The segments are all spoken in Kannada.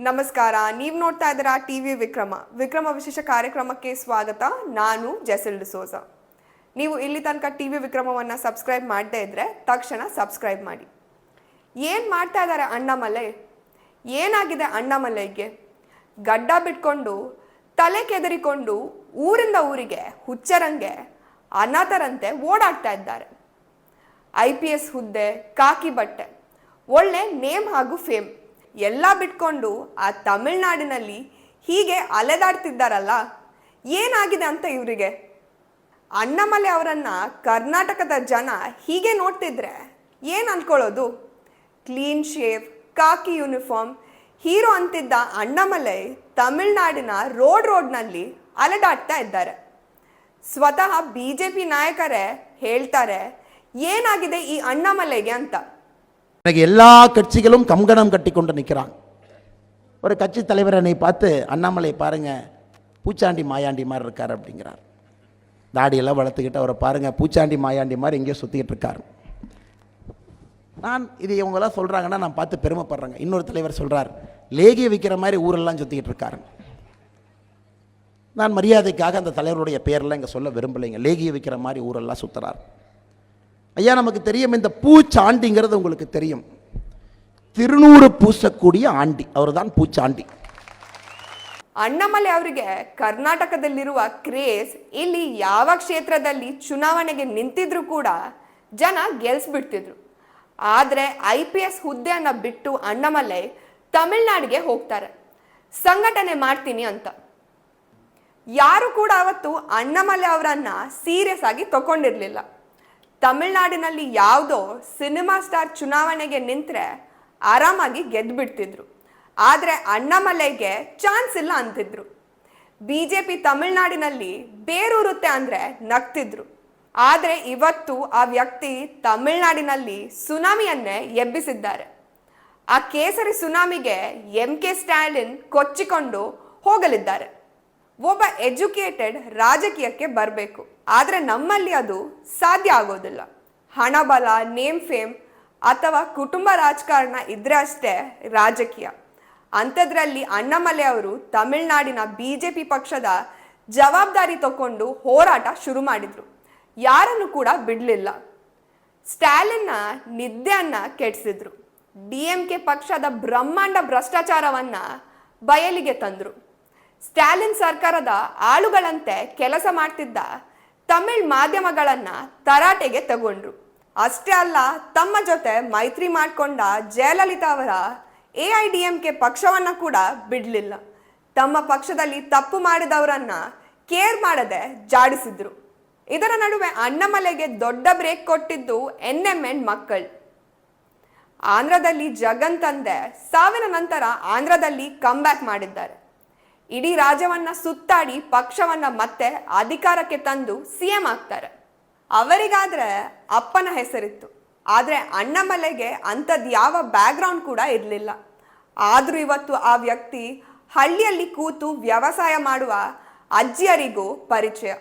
ನಮಸ್ಕಾರ. ನೀವು ನೋಡ್ತಾ ಇದ್ದೀರಾ ಟಿವಿ ವಿಕ್ರಮ. ವಿಕ್ರಮ ವಿಶೇಷ ಕಾರ್ಯಕ್ರಮಕ್ಕೆ ಸ್ವಾಗತ. ನಾನು ಜೆಸಿಲ್ ಡಿಸೋಜ. ನೀವು ಇಲ್ಲಿ ತನಕ ಟಿವಿ ವಿಕ್ರಮವನ್ನು ಸಬ್ಸ್ಕ್ರೈಬ್ ಮಾಡದೇ ಇದ್ದರೆ ತಕ್ಷಣ ಸಬ್ಸ್ಕ್ರೈಬ್ ಮಾಡಿ. ಏನು ಮಾಡ್ತಾ ಇದ್ದಾರೆ ಅಣ್ಣಾಮಲೈ? ಏನಾಗಿದೆ ಅಣ್ಣಾಮಲೈಗೆ? ಗಡ್ಡ ಬಿಟ್ಕೊಂಡು, ತಲೆ ಕೆದರಿಕೊಂಡು ಊರಿಂದ ಊರಿಗೆ ಹುಚ್ಚರಂಗೆ, ಅನಾಥರಂತೆ ಓಡಾಡ್ತಾ ಇದ್ದಾರೆ. ಐ ಪಿ ಎಸ್ ಹುದ್ದೆ, ಕಾಕಿ ಬಟ್ಟೆ, ಒಳ್ಳೆ ನೇಮ್ ಹಾಗೂ ಫೇಮ್. ಎಲ್ಲ ಬಿಟ್ಕೊಂಡು ಆ ತಮಿಳ್ನಾಡಿನಲ್ಲಿ ಹೀಗೆ ಅಲೆದಾಡ್ತಿದ್ದಾರಲ್ಲ, ಏನಾಗಿದೆ ಅಂತ ಇವರಿಗೆ? ಅಣ್ಣಮಲೆ ಅವರನ್ನ ಕರ್ನಾಟಕದ ಜನ ಹೀಗೆ ನೋಡ್ತಿದ್ರೆ ಏನು ಅನ್ಕೊಳ್ಳೋದು? Clean shave khaki uniform, hero ಅಂತಿದ್ದ ಅಣ್ಣಮಲೈ ತಮಿಳ್ನಾಡಿನ ರೋಡ್ ರೋಡ್ನಲ್ಲಿ ಅಲೆದಾಡ್ತಾ ಇದ್ದಾರೆ. ಸ್ವತಃ ಬಿ ಜೆ ಪಿ ನಾಯಕರೇ ಹೇಳ್ತಾರೆ, ಏನಾಗಿದೆ ಈ ಅಣ್ಣಮಲೆಗೆ ಅಂತ. எனக்கு எல்லா கட்சிகளும் கங்கணம் கட்டி கொண்டு நிற்கிறாங்க ஒரு கட்சி தலைவரை பார்த்து அண்ணாமலை பாருங்கள் பூச்சாண்டி மாயாண்டி மாதிரி இருக்கார் அப்படிங்கிறார். தாடியெல்லாம் வளர்த்துக்கிட்டு அவரை பாருங்கள் பூச்சாண்டி மாயாண்டி மாதிரி எங்கேயோ சுற்றிக்கிட்டு இருக்கார். நான் இது இவங்கெல்லாம் சொல்கிறாங்கன்னா நான் பார்த்து பெருமைப்படுறேங்க. இன்னொரு தலைவர் சொல்கிறார் லேகிய விற்கிற மாதிரி ஊரெல்லாம் சுற்றிக்கிட்டு இருக்காரு. நான் மரியாதைக்காக அந்த தலைவருடைய பேரெல்லாம் இங்கே சொல்ல விரும்பலைங்க. லேகிய விற்கிற மாதிரி ஊரெல்லாம் சுற்றுறார் ஐயா நமக்கு தெரியும் இந்த பூச்சாண்டிங்கிறது உங்களுக்கு தெரியும் திருநூறு பூசக்கூடிய ஆண்டி அவர் தான் பூச்சாண்டி ಅಣ್ಣಾಮಲೈ ಅವರಿಗೆ ಕರ್ನಾಟಕದಲ್ಲಿರುವ ಕ್ರೇಜ್ ಇಲ್ಲಿ ಯಾವ ಕ್ಷೇತ್ರದಲ್ಲಿ ಚುನಾವಣೆಗೆ ನಿಂತಿದ್ರು ಕೂಡ ಜನ ಗೆಲ್ಸ್ಬಿಡ್ತಿದ್ರು ಆದರೆ ಐ ಪಿ ಎಸ್ ಹುದ್ದೆಯನ್ನ ಬಿಟ್ಟು ಅಣ್ಣಾಮಲೈ ತಮಿಳ್ನಾಡಿಗೆ ಹೋಗ್ತಾರೆ ಸಂಘಟನೆ ಮಾಡ್ತೀನಿ ಅಂತ ಯಾರು ಕೂಡ ಅವತ್ತು ಅಣ್ಣಾಮಲೈ ಅವರನ್ನ ಸೀರಿಯಸ್ ಆಗಿ ತಗೊಂಡಿರ್ಲಿಲ್ಲ ತಮಿಳ್ನಾಡಿನಲ್ಲಿ ಯಾವುದೋ ಸಿನಿಮಾ ಸ್ಟಾರ್ ಚುನಾವಣೆಗೆ ನಿಂತರೆ ಆರಾಮಾಗಿ ಗೆದ್ದು ಬಿಡ್ತಿದ್ರು ಆದರೆ ಅಣ್ಣಾಮಲೈಗೆ ಚಾನ್ಸ್ ಇಲ್ಲ ಅಂತಿದ್ರು. ಬಿ ಜೆ ಪಿ ತಮಿಳ್ನಾಡಿನಲ್ಲಿ ಬೇರೂರುತ್ತೆ ಅಂದರೆ ನಗ್ತಿದ್ರು. ಆದರೆ ಇವತ್ತು ಆ ವ್ಯಕ್ತಿ ತಮಿಳ್ನಾಡಿನಲ್ಲಿ ಸುನಾಮಿಯನ್ನೇ ಎಬ್ಬಿಸಿದ್ದಾರೆ. ಆ ಕೇಸರಿ ಸುನಾಮಿಗೆ ಎಂ ಕೆ ಸ್ಟಾಲಿನ್ ಕೊಚ್ಚಿಕೊಂಡು ಹೋಗಲಿದ್ದಾರೆ. ಒಬ್ಬ ಎಜುಕೇಟೆಡ್ ರಾಜಕೀಯಕ್ಕೆ ಬರಬೇಕು. ಆದರೆ ನಮ್ಮಲ್ಲಿ ಅದು ಸಾಧ್ಯ ಆಗೋದಿಲ್ಲ. ಹಣಬಲ ನೇಮ್, ಫೇಮ್ ಅಥವಾ ಕುಟುಂಬ ರಾಜಕಾರಣ ಇದ್ರೆ ಅಷ್ಟೇ ರಾಜಕೀಯ. ಅಂಥದ್ರಲ್ಲಿ ಅಣ್ಣಮಲೆ ಅವರು ತಮಿಳುನಾಡಿನ ಬಿ ಜೆ ಪಿ ಪಕ್ಷದ ಜವಾಬ್ದಾರಿ ತಗೊಂಡು ಹೋರಾಟ ಶುರು ಮಾಡಿದ್ರು. ಯಾರನ್ನು ಕೂಡ ಬಿಡಲಿಲ್ಲ. ಸ್ಟಾಲಿನ್ನ ನಿದ್ದೆಯನ್ನ ಕೆಡಿಸಿದ್ರು. ಡಿ ಎಂ ಕೆ ಪಕ್ಷದ ಬ್ರಹ್ಮಾಂಡ ಭ್ರಷ್ಟಾಚಾರವನ್ನ ಬಯಲಿಗೆ ತಂದ್ರು. ಸ್ಟಾಲಿನ್ ಸರ್ಕಾರದ ಆಳುಗಳಂತೆ ಕೆಲಸ ಮಾಡ್ತಿದ್ದ ತಮಿಳ್ ಮಾಧ್ಯಮಗಳನ್ನ ತರಾಟೆಗೆ ತಗೊಂಡ್ರು. ಅಷ್ಟೇ ಅಲ್ಲ, ತಮ್ಮ ಜೊತೆ ಮೈತ್ರಿ ಮಾಡಿಕೊಂಡ ಜಯಲಲಿತಾ ಅವರ A I D M K ಪಕ್ಷವನ್ನ ಕೂಡ ಬಿಡಲಿಲ್ಲ. ತಮ್ಮ ಪಕ್ಷದಲ್ಲಿ ತಪ್ಪು ಮಾಡಿದವರನ್ನ ಕೇರ್ ಮಾಡದೆ ಜಾಡಿಸಿದ್ರು. ಇದರ ನಡುವೆ ಅಣ್ಣಮಲೆಗೆ ದೊಡ್ಡ ಬ್ರೇಕ್ ಕೊಟ್ಟಿದ್ದು ಎನ್ ಎಂ ಎನ್ ಮಕ್ಕಳು. ಆಂಧ್ರದಲ್ಲಿ ಜಗನ್ ತಂದೆ, ಸಾವಿನ ನಂತರ ಆಂಧ್ರದಲ್ಲಿ ಕಮ್ಬ್ಯಾಕ್ ಮಾಡಿದ್ದಾರೆ. ಇಡೀ ರಾಜ್ಯವನ್ನ ಸುತ್ತಾಡಿ ಪಕ್ಷವನ್ನ ಮತ್ತೆ ಅಧಿಕಾರಕ್ಕೆ ತಂದು ಸಿಎಂ ಆಗ್ತಾರೆ. ಅವರಿಗಾದ್ರೆ ಅಪ್ಪನ ಹೆಸರಿತ್ತು. ಆದ್ರೆ ಅಣ್ಣಮಲೆಗೆ ಅಂಥದ್ದು ಯಾವ ಬ್ಯಾಕ್ಗ್ರೌಂಡ್ ಕೂಡ ಇರಲಿಲ್ಲ. ಆದರೂ ಇವತ್ತು ಆ ವ್ಯಕ್ತಿ ಹಳ್ಳಿಯಲ್ಲಿ ಕೂತು ವ್ಯವಸಾಯ ಮಾಡುವ ಅಜ್ಜಿಯರಿಗೂ ಪರಿಚಯ.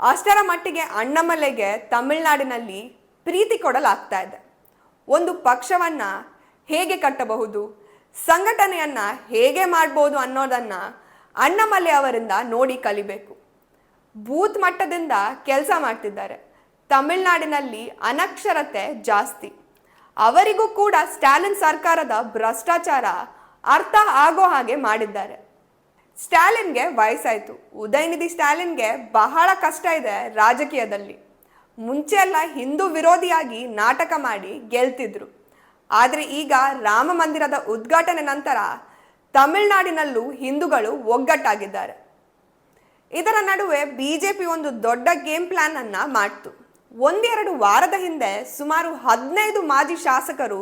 ಅಷ್ಟರ ಮಟ್ಟಿಗೆ ಅಣ್ಣಮಲೆಗೆ ತಮಿಳ್ನಾಡಿನಲ್ಲಿ ಪ್ರೀತಿ ಕೊಡಲಾಗ್ತಾ ಇದೆ. ಒಂದು ಪಕ್ಷವನ್ನ ಹೇಗೆ ಕಟ್ಟಬಹುದು, ಸಂಘಟನೆಯನ್ನ ಹೇಗೆ ಮಾಡ್ಬೋದು ಅನ್ನೋದನ್ನ ಅಣ್ಣಮಲೆ ಅವರಿಂದ ನೋಡಿ ಕಲಿಬೇಕು. ಬೂತ್ ಮಟ್ಟದಿಂದ ಕೆಲಸ ಮಾಡ್ತಿದ್ದಾರೆ. ತಮಿಳ್ನಾಡಿನಲ್ಲಿ ಅನಕ್ಷರತೆ ಜಾಸ್ತಿ. ಅವರಿಗೂ ಕೂಡ ಸ್ಟಾಲಿನ್ ಸರ್ಕಾರದ ಭ್ರಷ್ಟಾಚಾರ ಅರ್ಥ ಆಗೋ ಹಾಗೆ ಮಾಡಿದ್ದಾರೆ. ಸ್ಟಾಲಿನ್ಗೆ ವಯಸ್ಸಾಯ್ತು. ಉದಯನಿಧಿ ಸ್ಟಾಲಿನ್ಗೆ ಬಹಳ ಕಷ್ಟ ಇದೆ ರಾಜಕೀಯದಲ್ಲಿ. ಮುಂಚೆ ಎಲ್ಲ ಹಿಂದೂ ವಿರೋಧಿಯಾಗಿ ನಾಟಕ ಮಾಡಿ ಗೆಲ್ತಿದ್ರು. ಆದರೆ ಈಗ ರಾಮ ಮಂದಿರದ ಉದ್ಘಾಟನೆ ನಂತರ ತಮಿಳ್ನಾಡಿನಲ್ಲೂ ಹಿಂದೂಗಳು ಒಗ್ಗಟ್ಟಾಗಿದ್ದಾರೆ. ಇದರ ನಡುವೆ ಬಿಜೆಪಿ ಒಂದು ದೊಡ್ಡ ಗೇಮ್ ಪ್ಲಾನ್ ಅನ್ನ ಮಾಡ್ತು. ಒಂದೆರಡು ವಾರದ ಹಿಂದೆ ಸುಮಾರು ಹದಿನೈದು ಮಾಜಿ ಶಾಸಕರು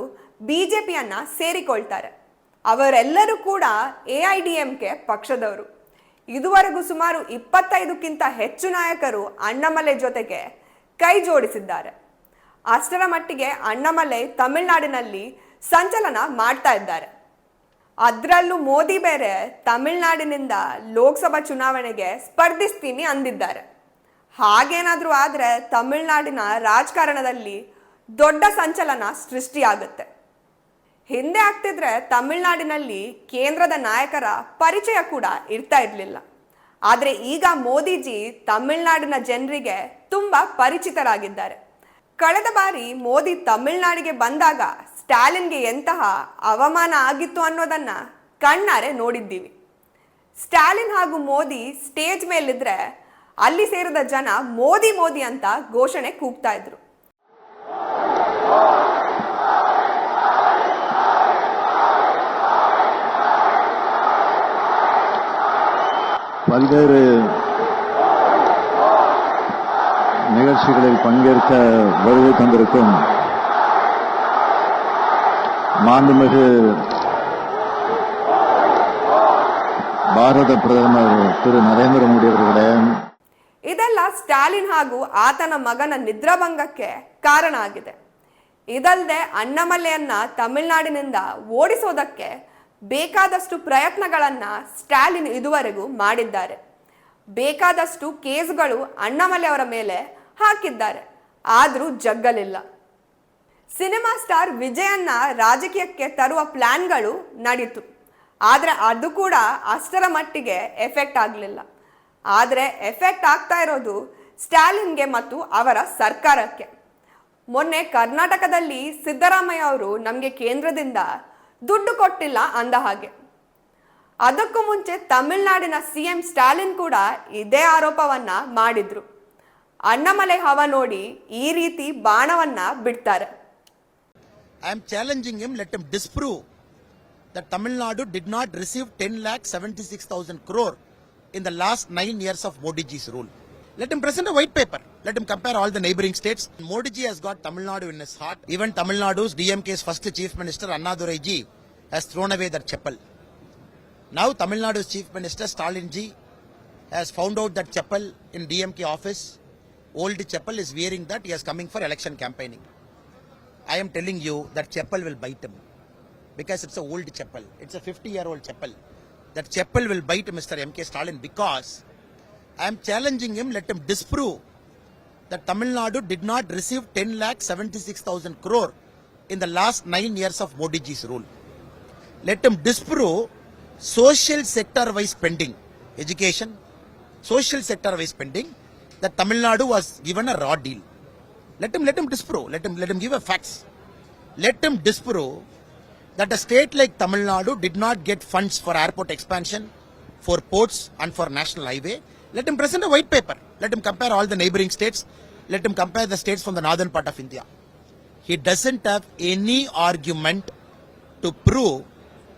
ಬಿಜೆಪಿಯನ್ನ ಸೇರಿಕೊಳ್ತಾರೆ. ಅವರೆಲ್ಲರೂ ಕೂಡ A I D M K ಪಕ್ಷದವರು. ಇದುವರೆಗೂ ಸುಮಾರು ಇಪ್ಪತ್ತೈದಕ್ಕಿಂತ ಹೆಚ್ಚು ನಾಯಕರು ಅಣ್ಣಮಲೆ ಜೊತೆಗೆ ಕೈ ಜೋಡಿಸಿದ್ದಾರೆ. ಅಷ್ಟರ ಮಟ್ಟಿಗೆ ಅಣ್ಣಾಮಲೈ ತಮಿಳುನಾಡಿನಲ್ಲಿ ಸಂಚಲನ ಮಾಡ್ತಾ ಇದ್ದಾರೆ. ಅದರಲ್ಲೂ ಮೋದಿ ಬೇರೆ ತಮಿಳುನಾಡಿನಿಂದ ಲೋಕಸಭಾ ಚುನಾವಣೆಗೆ ಸ್ಪರ್ಧಿಸ್ತೀನಿ ಅಂದಿದ್ದಾರೆ. ಹಾಗೇನಾದರೂ ಆದರೆ ತಮಿಳುನಾಡಿನ ರಾಜಕಾರಣದಲ್ಲಿ ದೊಡ್ಡ ಸಂಚಲನ ಸೃಷ್ಟಿಯಾಗುತ್ತೆ. ಹಿಂದೆ ಆಗ್ತಿದ್ರೆ ತಮಿಳುನಾಡಿನಲ್ಲಿ ಕೇಂದ್ರದ ನಾಯಕರ ಪರಿಚಯ ಕೂಡ ಇರ್ತಾ ಇರಲಿಲ್ಲ. ಆದರೆ ಈಗ ಮೋದಿಜಿ ತಮಿಳುನಾಡಿನ ಜನರಿಗೆ ತುಂಬ ಪರಿಚಿತರಾಗಿದ್ದಾರೆ. ಕಳೆದ ಬಾರಿ ಮೋದಿ ತಮಿಳುನಾಡಿಗೆ ಬಂದಾಗ ಸ್ಟಾಲಿನ್ಗೆ ಎಂತಹ ಅವಮಾನ ಆಗಿತ್ತು ಅನ್ನೋದನ್ನ ಕಣ್ಣಾರೆ ನೋಡಿದ್ದೀವಿ ಸ್ಟಾಲಿನ್ ಹಾಗೂ ಮೋದಿ ಸ್ಟೇಜ್ ಮೇಲಿದ್ರೆ ಅಲ್ಲಿ ಸೇರಿದ ಜನ ಮೋದಿ ಮೋದಿ ಅಂತ ಘೋಷಣೆ ಕೂಗ್ತಾ ಇದ್ರು பல்வேறு நிகழ்ச்சிகளில் பங்கேற்க வருகை தந்திருக்கும் ಮಾನ್ಯಮಗೆ ಭಾರತ ಪ್ರಧಾನಮಂತ್ರಿ ಶ್ರೀ ನರೇಂದ್ರ ಮೋದಿ ಅವರುಗಳೇ ಇದೆಲ್ಲ ಸ್ಟಾಲಿನ್ ಹಾಗೂ ಆತನ ಮಗನ ನಿದ್ರಾಭಂಗಕ್ಕೆ ಕಾರಣ ಆಗಿದೆ. ಇದಲ್ಲದೆ ಅಣ್ಣಮಲೆಯನ್ನ ತಮಿಳುನಾಡಿನಿಂದ ಓಡಿಸೋದಕ್ಕೆ ಬೇಕಾದಷ್ಟು ಪ್ರಯತ್ನಗಳನ್ನ ಸ್ಟಾಲಿನ್ ಇದುವರೆಗೂ ಮಾಡಿದ್ದಾರೆ. ಬೇಕಾದಷ್ಟು ಕೇಸ್ಗಳು ಅಣ್ಣಾಮಲೆ ಅವರ ಮೇಲೆ ಹಾಕಿದ್ದಾರೆ. ಆದರೂ ಜಗ್ಗಲಿಲ್ಲ. ಸಿನಿಮಾ ಸ್ಟಾರ್ ವಿಜಯನ್ನ ರಾಜಕೀಯಕ್ಕೆ ತರುವ ಪ್ಲಾನ್ಗಳು ನಡೀತು. ಆದರೆ ಅದು ಕೂಡ ಅಷ್ಟರ ಮಟ್ಟಿಗೆ ಎಫೆಕ್ಟ್ ಆಗಲಿಲ್ಲ. ಆದರೆ ಎಫೆಕ್ಟ್ ಆಗ್ತಾ ಇರೋದು ಸ್ಟಾಲಿನ್ಗೆ ಮತ್ತು ಅವರ ಸರ್ಕಾರಕ್ಕೆ. ಮೊನ್ನೆ ಕರ್ನಾಟಕದಲ್ಲಿ ಸಿದ್ದರಾಮಯ್ಯ ಅವರು ನಮಗೆ ಕೇಂದ್ರದಿಂದ ದುಡ್ಡು ಕೊಟ್ಟಿಲ್ಲ ಅಂದ ಹಾಗೆ. ಅದಕ್ಕೂ ಮುಂಚೆ ತಮಿಳುನಾಡಿನ ಸಿಎಂ ಸ್ಟಾಲಿನ್ ಕೂಡ ಇದೇ ಆರೋಪವನ್ನ ಮಾಡಿದ್ರು. ಅಣ್ಣಮಲೆ ಹವ ನೋಡಿ ಈ ರೀತಿ ಬಾಣವನ್ನ ಬಿಡ್ತಾರೆ. I am challenging him, let him disprove that Tamil Nadu did not receive 10 lakh 76,000 crore in the last nine years of Modi ji's rule. Let him present a white paper. Let him compare all the neighboring states. Modi ji has got Tamil Nadu in his heart. Even Tamil Nadu's DMK's first chief minister, Annadurai ji, has thrown away that chapel. Now Tamil Nadu's chief minister, Stalin ji, has found out that chapel in DMK office. Old chapel is wearing that. He is coming for election campaigning. I am telling you that chapel will bite him because it's a old chapel. It's a 50 year old chapel. That chapel will bite Mr. M.K. Stalin because I am challenging him, let him disprove that Tamil Nadu did not receive 10 lakh 76,000 crore in the last nine years of Modi ji's rule. Let him disprove social sector wise spending, education, social sector wise spending, that Tamil Nadu was given a raw deal. Let him let him disprove. Let him let him give a facts. Let him disprove that a state like Tamil Nadu did not get funds for airport expansion, for ports, and for national highway. Let him present a white paper. Let him compare all the neighboring states. Let him compare the states from the northern part of India. He doesn't have any argument to prove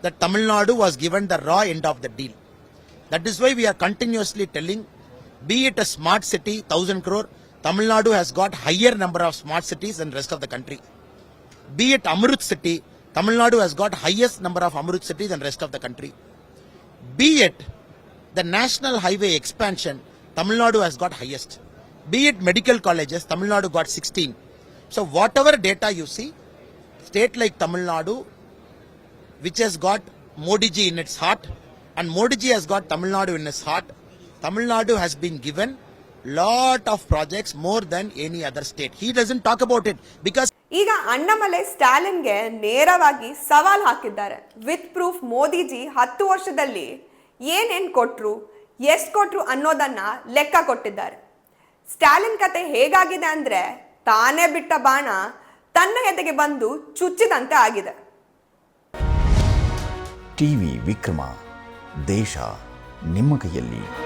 that Tamil Nadu was given the raw end of the deal. That is why we are continuously telling, be it a smart city, thousand crore, Tamil Nadu has got higher number of smart cities than rest of the country. Be it Amrut city, Tamil Nadu has got highest number of Amrut cities than rest of the country. Be it the national highway expansion, Tamil Nadu has got highest. Be it medical colleges, Tamil Nadu got 16. So whatever data you see, state like Tamil Nadu, which has got Modi ji in its heart, and Modi ji has got Tamil Nadu in his heart. Tamil Nadu has been given lot of projects more than any other state. He doesn't talk about it because ಈಗ ಸ್ಟಾಲಿನ್ ಸ್ಟಾಲಿನ್ಗೆ ನೇರವಾಗಿ ಸವಾಲ್ ಹಾಕಿದ್ದಾರೆ. ವಿತ್ ಪ್ರೂಫ್ ಮೋದಿಜಿ ಹತ್ತು ವರ್ಷದಲ್ಲಿ ಏನೇನ್ ಕೊಟ್ರು ಎಷ್ಟು ಕೊಟ್ರು ಅನ್ನೋದನ್ನ ಲೆಕ್ಕ ಕೊಟ್ಟಿದ್ದಾರೆ. ಸ್ಟಾಲಿನ್ ಕತೆ ಹೇಗಾಗಿದೆ ಅಂದ್ರೆ ತಾನೇ ಬಿಟ್ಟ ಬಾಣ ತನ್ನ ಎದೆಗೆ ಬಂದು ಚುಚ್ಚಿದಂತೆ ಆಗಿದೆ. ಟಿವಿ ವಿಕ್ರಮ ದೇಶ ನಿಮ್ಮ ಕೈಯಲ್ಲಿ.